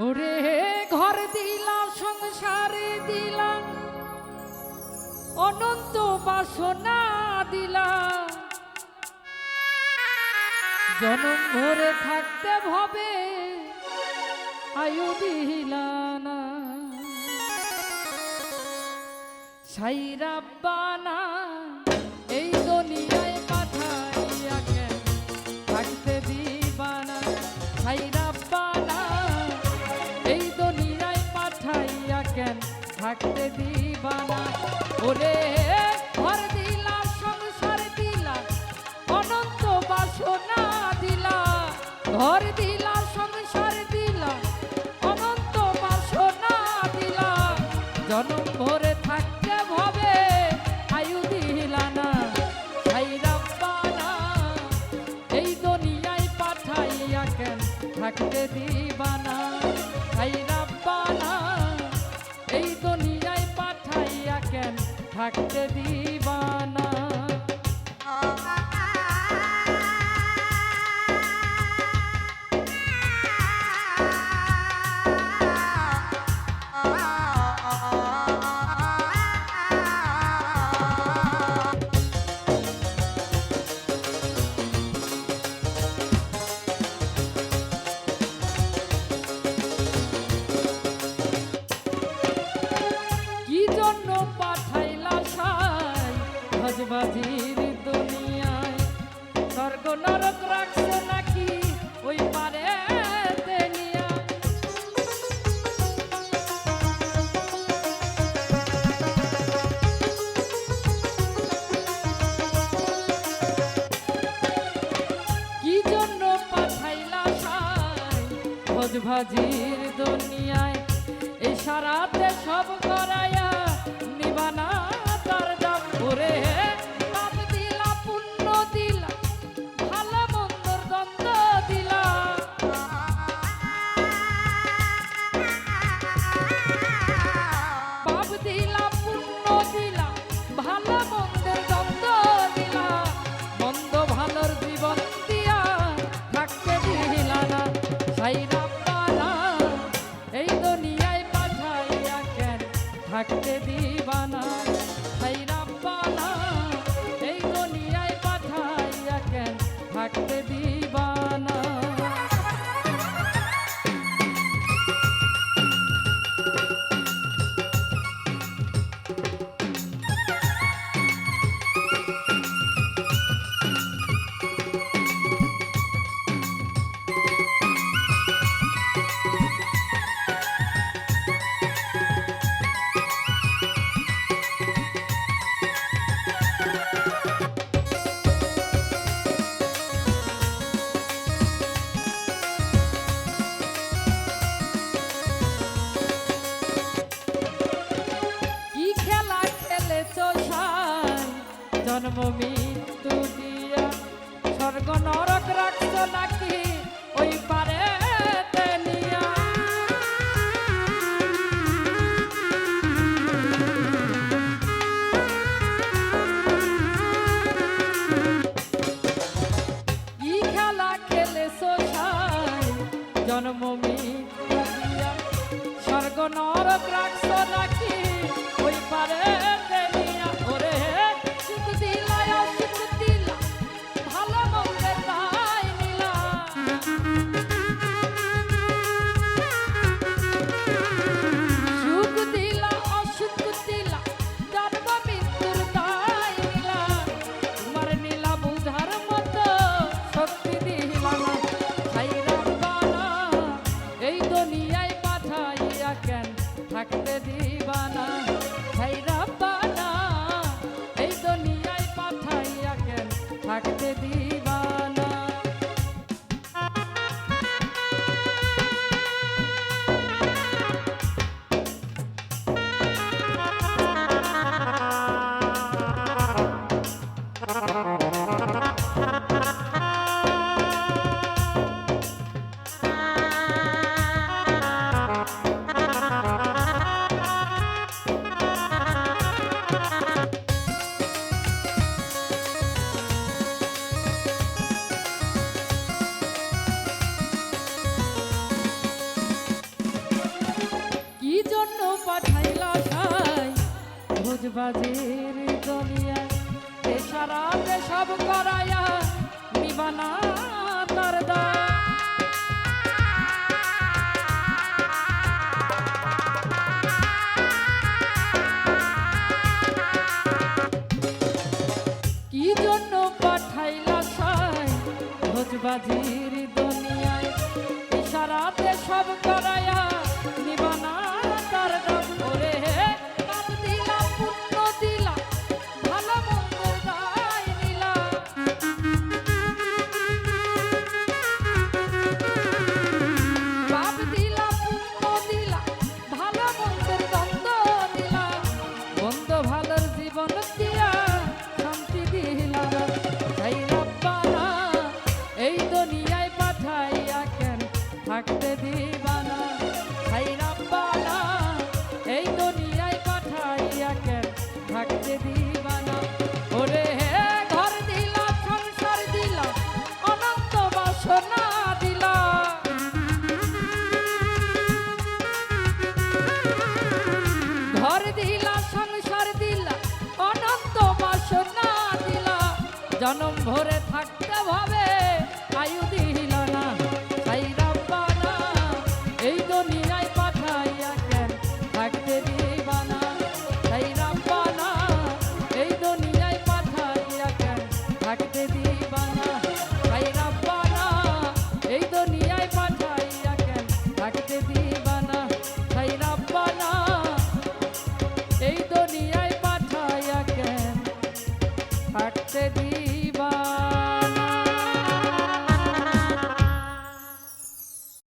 ওরে ঘর দিলাম সংসারে দিলাম অনন্ত বাসনা দিলাম জনম ভরে থাকতে ভবে, আয়ু দিলানা সাইরাব্বানা থাকতে দিবানা। ওরে, ঘর দিলা, সংসার দিলা, অনন্ত বাসনা দিলা। ঘর দিলা, সংসার দিলা, অনন্ত বাসনা দিলা। জনম ভরে থাকতে ভবে আয়ু দিলা না। সাইরাব্বানা এই দুনিয়ায় পাঠাইয়া কেন থাকতে দিবানা? সাইরাব্বানা এই থাকতে দিবানা ভোজভাজির দুনিয়ায় এই সারাতে সব করাইয়া নিবানা। জন্ম মৃত্যু দিয়া। স্বর্গ নরক রাখছ নাকি ওই পারে জন্ম মৃত্যু দিয়া। স্বর্গ নরক রাখছ নাকি কাটতে দিন জন্য পাঠাইলা তাই ভোজবাজির দুনিয়া বেসারা সব করায়া নিবানা তার দা কি জন্য পাঠাইলা সাই ভোজবাজির দুনিয়ায় ইশারাতে সব করায়া জনম ভরে থাক